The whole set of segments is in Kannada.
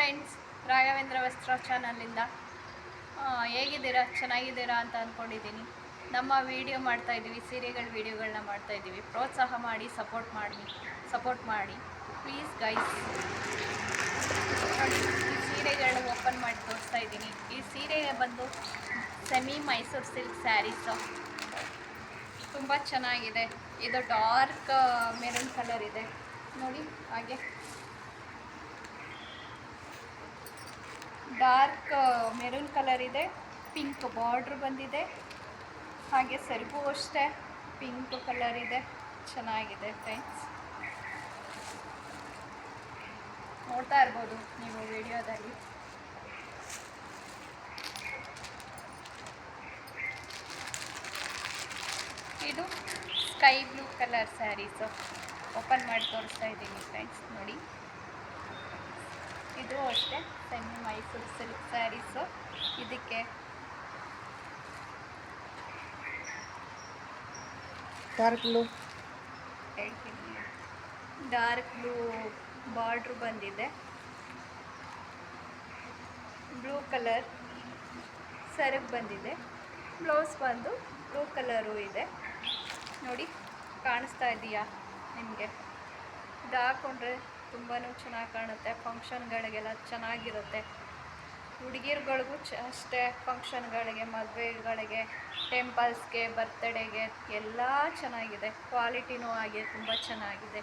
ಫ್ರೆಂಡ್ಸ್ ರಾಘವೇಂದ್ರ ವಸ್ತ್ರ ಚಾನಲಿಂದ ಹೇಗಿದ್ದೀರಾ? ಚೆನ್ನಾಗಿದ್ದೀರಾ ಅಂತ ಅಂದ್ಕೊಂಡಿದ್ದೀನಿ ನಮ್ಮ ವಿಡಿಯೋ ಮಾಡ್ತಾ ಇದ್ದೀವಿ ಸೀರೆಗಳ ವೀಡಿಯೋಗಳನ್ನ ಮಾಡ್ತಾ ಇದ್ದೀವಿ. ಪ್ರೋತ್ಸಾಹ ಮಾಡಿ ಸಪೋರ್ಟ್ ಮಾಡಿ ಸಪೋರ್ಟ್ ಮಾಡಿ. ಪ್ಲೀಸ್ ಗೈಸ್ ಈ ಸೀರೆಗಳನ್ನ ಓಪನ್ ಮಾಡಿ ತೋರಿಸ್ತಾ ಇದ್ದೀನಿ. ಈ ಸೀರೆ ಬಂದು ಸೆಮಿ ಮೈಸೂರು ಸಿಲ್ಕ್ ಸ್ಯಾರೀಸು ತುಂಬ ಚೆನ್ನಾಗಿದೆ. ಇದು ಡಾರ್ಕ್ ಮೆರೂನ್ ಕಲರ್ ಇದೆ. ನೋಡಿ, ಹಾಗೆ. ಡಾರ್ಕ್ ಮೆರೂನ್ ಕಲರ್ ಇದೆ, ಪಿಂಕ್ ಬಾರ್ಡ್ರ್ ಬಂದಿದೆ, ಹಾಗೆ ಸೆರಗು ಅಷ್ಟೇ, ಪಿಂಕ್ ಕಲರ್ ಇದೆ, ಚೆನ್ನಾಗಿದೆ ಫ್ರೆಂಡ್ಸ್. ನೋಡ್ತಾ ಇರ್ಬೋದು ನೀವು ವಿಡಿಯೋದಲ್ಲಿ. ಇದು sky blue colour sarees. Open ಮಾಡಿ ತೋರಿಸ್ತಾ ಇದ್ದೀನಿ ಫ್ರೆಂಡ್ಸ್, ನೋಡಿ. ಇದು ಅಷ್ಟೇ. Semi Mysuru silk sarees. ಇದಕ್ಕೆ ಡಾರ್ಕ್ ಬ್ಲೂ ಹೇಳ್ತೀನಿ. ಡಾರ್ಕ್ ಬ್ಲೂ ಬಾರ್ಡ್ರ್ ಬಂದಿದೆ. ಬ್ಲೂ ಕಲರ್ ಸರಗ್ ಬಂದಿದೆ. ಬ್ಲೌಸ್ ಬಂದು ಬ್ಲೂ ಕಲರು ಇದೆ. ನೋಡಿ ಕಾಣಿಸ್ತಾ ಇದೆಯಾ ನಿಮಗೆ? ಇದು ಹಾಕ್ಕೊಂಡ್ರೆ ತುಂಬಾ ಚೆನ್ನಾಗಿ ಕಾಣುತ್ತೆ. ಫಂಕ್ಷನ್ಗಳಿಗೆಲ್ಲ ಚೆನ್ನಾಗಿರುತ್ತೆ. ಹುಡುಗಿರುಗಳಿಗೂ ಚ, ಅಷ್ಟೇ ಫಂಕ್ಷನ್ಗಳಿಗೆ ಮದುವೆಗಳಿಗೆ ಟೆಂಪಲ್ಸ್ಗೆ ಬರ್ತ್ಡೇಗೆ ಎಲ್ಲ ಚೆನ್ನಾಗಿದೆ. ಕ್ವಾಲಿಟಿನೂ ಹಾಗೆ ತುಂಬ ಚೆನ್ನಾಗಿದೆ.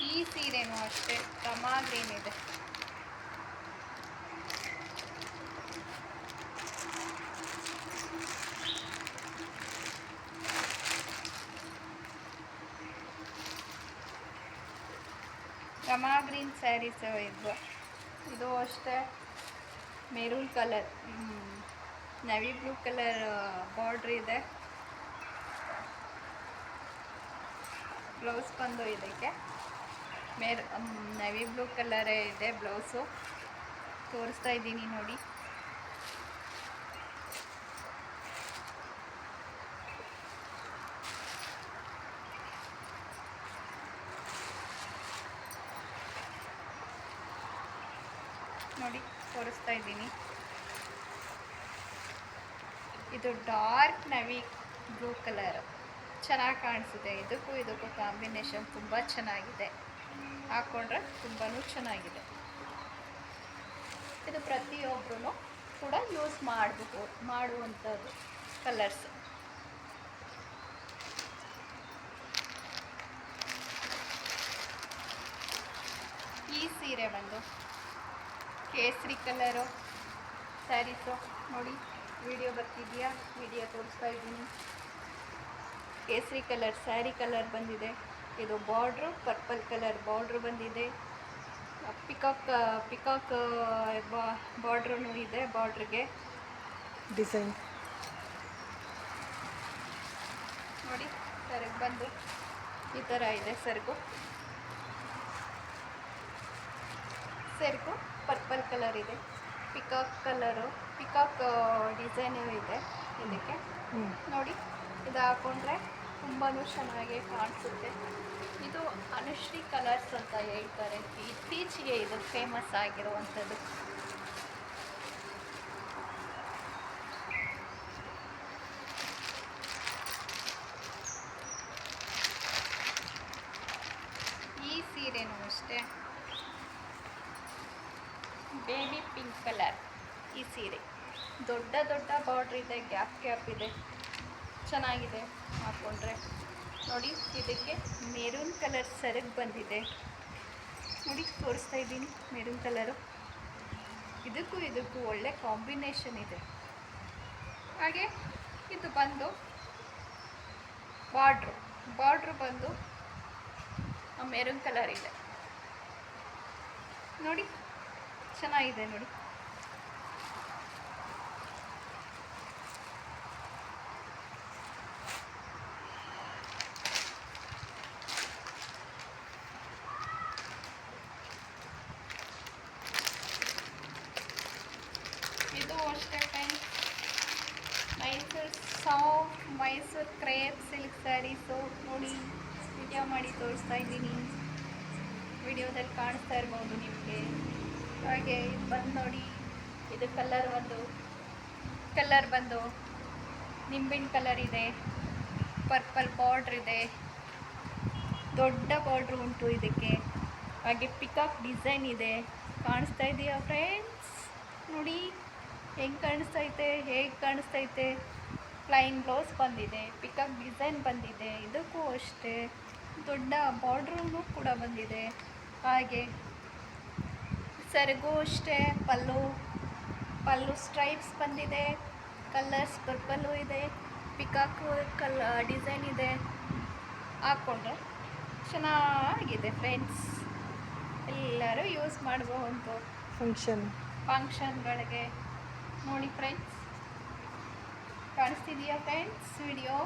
ಈ ಸೀರೆನೂ ಅಷ್ಟೇ. ಕ್ರಮಾಗ್ರೇನಿದೆ ರಮಾ ಗ್ರೀನ್ ಸ್ಯಾರೀಸ್ ಇದು ಇದು ಅಷ್ಟೇ. Maroon colour. Navy blue colour border ಇದೆ. ಬ್ಲೌಸ್ ಬಂದು ಇದಕ್ಕೆ. ಮೇರ್ ನವಿ ಬ್ಲೂ ಕಲರೇ ಇದೆ ಬ್ಲೌಸು. ತೋರಿಸ್ತಾ ಇದ್ದೀನಿ ನೋಡಿ. ನೋಡಿ, ತೋರಿಸ್ತಾ ಇದ್ದೀನಿ. ಇದು ಡಾರ್ಕ್ ನವಿ ಬ್ಲೂ ಕಲರ್. ಚೆನ್ನಾಗಿ ಕಾಣಿಸುತ್ತೆ. ಇದಕ್ಕೂ ಇದಕ್ಕೂ ಕಾಂಬಿನೇಷನ್ ತುಂಬ ಚೆನ್ನಾಗಿದೆ. ಹಾಕ್ಕೊಂಡ್ರೆ ತುಂಬಾ ಚೆನ್ನಾಗಿದೆ. ಇದು ಪ್ರತಿಯೊಬ್ಬರೂ ಕೂಡ ಯೂಸ್ ಮಾಡಬೇಕು, ಮಾಡುವಂಥದ್ದು ಕಲರ್ಸ್ ಈ ಸೀರೆ ಬಂದು ಕೇಸರಿ ಕಲರು ಸ್ಯಾರೀಸು ನೋಡಿ ವಿಡಿಯೋ ಬರ್ತಿದೆಯಾ? ವಿಡಿಯೋ ತೋರಿಸ್ತಾ ಇದ್ದೀನಿ. ಕೇಸರಿ ಕಲರ್ ಸ್ಯಾರಿ ಕಲರ್ ಬಂದಿದೆ. ಇದು ಬಾರ್ಡ್ರು ಪರ್ಪಲ್ ಕಲರ್ ಬಾರ್ಡ್ರು ಬಂದಿದೆ. ಪಿಕಾಕ್ ಪಿಕಾಕ್ ಬಾರ್ಡ್ರೂ ಇದೆ ಬಾರ್ಡ್ರಿಗೆ. ಡಿಸೈನ್. ನೋಡಿ ಸೆರಗು ಬಂದು ಈ ಥರ ಇದೆ ಸೆರಗು. ಸೆರಗು ಪರ್ಪಲ್ ಕಲರ್ ಇದೆ. ಪಿಕಾಕ್ ಕಲರು ಪಿಕಾಕ್ ಡಿಸೈನು ಇದೆ ಇದಕ್ಕೆ. ನೋಡಿ ಇದು ಹಾಕೊಂಡ್ರೆ ತುಂಬಾ ಚೆನ್ನಾಗಿ ಕಾಣಿಸುತ್ತೆ. ಇದು ಅನುಶ್ರೀ ಕಲರ್ಸ್ ಅಂತ ಹೇಳ್ತಾರೆ. ಇತ್ತೀಚೆಗೆ ಇದು ಫೇಮಸ್ ಆಗಿರುವಂಥದ್ದು ಈ ಸೀರೆನೂ ಅಷ್ಟೇ ಬೇಬಿ ಪಿಂಕ್ ಕಲರ್ ಈ ಸೀರೆ. ದೊಡ್ಡ ದೊಡ್ಡ ಬಾರ್ಡ್ರ್ ಇದೆ ಗ್ಯಾಪ್ ಗ್ಯಾಪ್ ಇದೆ. ಚೆನ್ನಾಗಿದೆ ಹಾಕ್ಕೊಂಡ್ರೆ ನೋಡಿ, ಇದಕ್ಕೆ ಮೆರೂನ್ ಕಲರ್ ಸರಗ್ ಬಂದಿದೆ. ನೋಡಿ, ತೋರಿಸ್ತಾ ಇದ್ದೀನಿ ಮೆರೂನ್ ಕಲರು ಇದಕ್ಕೂ ಇದಕ್ಕೂ ಒಳ್ಳೆ ಕಾಂಬಿನೇಷನ್ ಇದೆ. ಹಾಗೆ ಇದು ಬಂದು ಬಾರ್ಡ್ರು ಬಾರ್ಡ್ರು ಬಂದು ಮೆರೂನ್ ಕಲರ್ ಇದೆ. ನೋಡಿ ಚೆನ್ನಾಗಿದೆ ನೋಡಿ. ಇದು ಅಷ್ಟೇ friends Mysuru soft Mysuru crepe silk sarees ನೋಡಿ ವಿಡಿಯೋ ಮಾಡಿ ತೋರಿಸ್ತಾ ಇದ್ದೀನಿ. ವಿಡಿಯೋದಲ್ಲಿ ಕಾಣಿಸ್ತಾ ಇರ್ಬೋದು ನಿಮಗೆ. ಹಾಗೆ ಇದು ಬಂದು ನೋಡಿ. ಇದು ಕಲರ್ ಒಂದು ಕಲರ್ ಬಂದು ನಿಂಬಿನ ಕಲರ್ ಇದೆ ಪರ್ಪಲ್ ಬಾರ್ಡ್ರ್ ಇದೆ. ದೊಡ್ಡ ಬಾರ್ಡ್ರ್ ಉಂಟು ಇದಕ್ಕೆ. ಹಾಗೆ ಪಿಕಾಕ್ ಡಿಸೈನ್ ಇದೆ. ಕಾಣಿಸ್ತಾ ಇದೆಯಾ ಫ್ರೆಂಡ್ಸ್ ನೋಡಿ, ಹೆಂಗೆ ಕಾಣಿಸ್ತೈತೆ ಹೇಗೆ ಕಾಣಿಸ್ತೈತೆ ಪ್ಲೈನ್ ಬ್ಲೌಸ್ ಬಂದಿದೆ ಪಿಕಾಕ್ ಡಿಸೈನ್ ಬಂದಿದೆ. ಇದಕ್ಕೂ ಅಷ್ಟೇ. ದೊಡ್ಡ ಬಾರ್ಡ್ರೂ ಕೂಡ ಬಂದಿದೆ. ಹಾಗೆ ಸೆರಗು ಅಷ್ಟೇ ಪಲ್ಲು ಪಲ್ಲು ಸ್ಟ್ರೈಪ್ಸ್ ಬಂದಿದೆ ಕಲರ್ಸ್ ಪರ್ಪಲ್ಲು ಇದೆ ಪಿಕಾಕು ಕಲ್ ಡಿಸೈನ್ ಇದೆ. ಹಾಕ್ಕೊಂಡ್ರೆ ಚೆನ್ನಾಗಿದೆ ಫ್ರೆಂಡ್ಸ್ ಎಲ್ಲರೂ ಯೂಸ್ ಮಾಡಬಹುದು. ಫಂಕ್ಷನ್ ಫಂಕ್ಷನ್ಗಳಿಗೆ ನೋಡಿ friends ಕಾಣಿಸ್ತಿದೆಯಾ friends video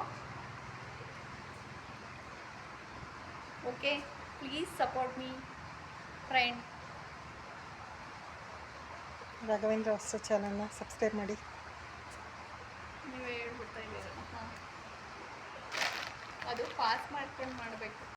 okay please support me friend Raghavendra ಹೊಸ ಚಾನಲ್ನ ಸಬ್ಸ್ಕ್ರೈಬ್ ಮಾಡಿ. ನೀವೇ ಹೇಳ್ಬಿಡ್ತಾ ಇದ್ದೀರ? ಅದು ಪಾಸ್ ಮಾಡ್ಕೊಂಡು ಮಾಡಬೇಕು.